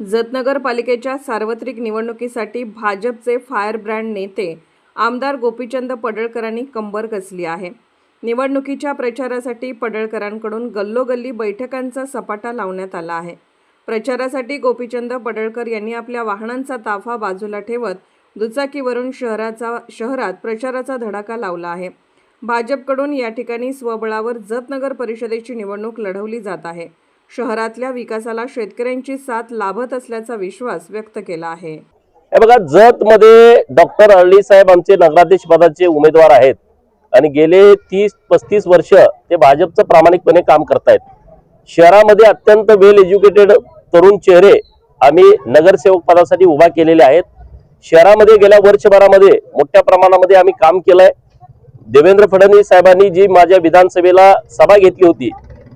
जतनगर पालिकेच्या सार्वत्रिक निवडणुकीसाठी भाजपचे फायर ब्रँड नेते आमदार गोपीचंद पडळकरांनी कंबर कसली आहे. निवडणुकीच्या प्रचारासाठी पडळकरांकडून गल्लोगल्ली बैठकांचा सपाटा लावण्यात आला आहे. प्रचारासाठी गोपीचंद पडळकर यांनी आपल्या वाहनांचा ताफा बाजूला ठेवत दुचाकीवरून शहराचा शहरात प्रचाराचा धडाका लावला आहे. भाजपकडून या ठिकाणी स्वबळावर जतनगर परिषदेची निवडणूक लढवली जात आहे. शहरातल्या विकासाला शेतकऱ्यांची साथ लाभत असल्याचा विश्वास व्यक्त केला आहे. बघा जत मध्ये डॉक्टर अळली साहेब आमचे नगराध्यक्ष पदाचे उमेदवार आहेत. आणि गेले तीस पस्तीस वर्ष ते भाजपचं प्रामाणिकपणे काम करतायत. शहरामध्ये अत्यंत वेल एज्युकेटेड तरुण चेहरे आम्ही नगरसेवक पदासाठी उभा केलेले आहेत. शहरामध्ये गेल्या वर्षभरामध्ये मोठ्या प्रमाणामध्ये आम्ही काम केलंय. देवेंद्र फडणवीस साहेबांनी जी माझ्या विधानसभेला सभा घेतली होती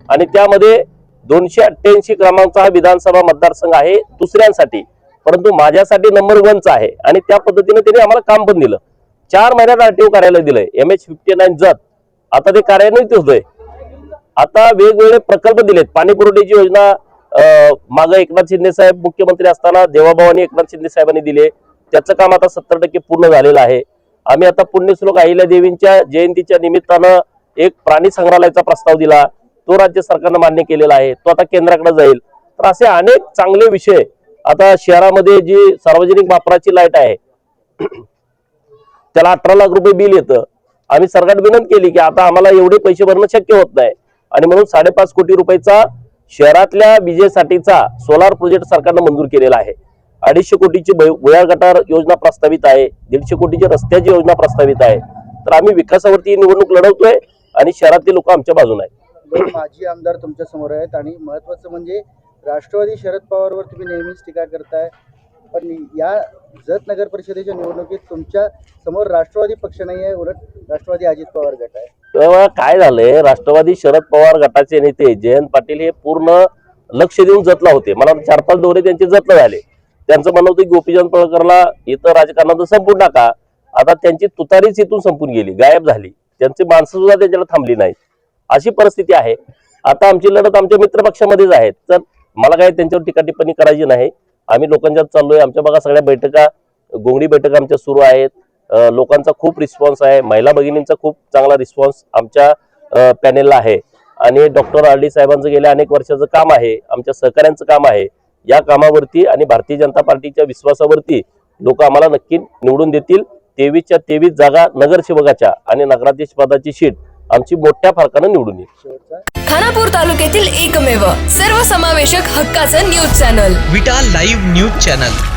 आणि त्यामध्ये दोनशे अठ्ठ्याऐंशी क्रमांकचा हा विधानसभा मतदारसंघ आहे दुसऱ्यांसाठी. परंतु माझ्यासाठी नंबर वनचा आहे. आणि त्या पद्धतीने त्यांनी आम्हाला काम पण दिलं. चार महिन्यात आरटीओ कार्यालय दिलंय. M H fifty nine Jat. आता ते कार्यान्वित होतोय. आता वेगवेगळे प्रकल्प दिलेत. पाणी पुरवठ्याची योजना माग एकनाथ शिंदे साहेब मुख्यमंत्री असताना देवाभावानी एकनाथ शिंदे साहेबांनी दिले त्याचं काम आता सत्तर टक्के पूर्ण झालेलं आहे. आम्ही आता पुण्यश्लोक अहिल्या देवींच्या जयंतीच्या निमित्तानं एक प्राणी संग्रहालयाचा प्रस्ताव दिला. तो राज्य सरकारनं मान्य केलेला आहे तो आता केंद्राकडे जाईल. तर असे अनेक चांगले विषय आता शहरामध्ये जी सार्वजनिक वापराची लाइट आहे त्याला अठरा लाख रुपये बिल येतं. आम्ही सरकार विनंती केली की आता आम्हाला एवढे पैसे भरणं शक्य होत नाही. आणि म्हणून साडेपाच कोटी रुपयाचा शहरातल्या विजेसाठीचा सोलार प्रोजेक्ट सरकारनं मंजूर केलेला आहे. अडीचशे कोटीची भुयार गटार योजना प्रस्तावित आहे दीडशे कोटीची रस्त्याची योजना प्रस्तावित आहे. तर आम्ही विकासावरती निवडणूक लढवतोय आणि शहरातले लोक आमच्या बाजूने आहेत. दोन माजी आमदार तुमच्यासमोर आहेत आणि महत्वाचं म्हणजे राष्ट्रवादी शरद पवारवर तुम्ही नेहमीच टीका करताय. पण या जत नगर परिषदेच्या निवडणुकीत तुमच्यासमोर राष्ट्रवादी पक्ष नाही आहे उलट राष्ट्रवादी अजित पवार गट आहे. तेव्हा काय झालंय? राष्ट्रवादी शरद पवार गटाचे नेते जयंत पाटील हे पूर्ण लक्ष देऊन जतला होते. मला चार पाच दौरे त्यांचे जतला झाले. त्यांचं म्हणणं होतं गोपीचंद पळकरला इथं राजकारणात संपून टाका. आता त्यांची तुतारीच इथून संपून गेली गायब झाली. त्यांची माणसं सुद्धा त्यांच्याला थांबली नाही अशी परिस्थिती आहे. आता आमची लढत आमच्या मित्रपक्षामध्येच आहे. तर मला काय त्यांच्यावर टीका टिप्पणी करायची नाही. आम्ही लोकांच्यात चाललोय. आमच्या बघा सगळ्या बैठका गोंगडी बैठका आमच्या सुरू आहेत. लोकांचा खूप रिस्पॉन्स आहे. महिला भगिनींचा खूप चांगला रिस्पॉन्स आमच्या पॅनेलला आहे. आणि डॉक्टर आरडी साहेबांचं गेल्या अनेक वर्षाचं काम आहे. आमच्या सहकाऱ्यांचं काम आहे. या कामावरती आणि भारतीय जनता पार्टीच्या विश्वासावरती लोक आम्हाला नक्की निवडून देतील. तेवीसच्या तेवीस जागा नगरसेवकाच्या आणि नगराध्यक्ष पदाची शीट. आमची मोठ्या फरकानं निवडून येईल. खानापूर तालुक्यातील एकमेव सर्वसमावेशक हक्काचं news channel. Vita live news channel.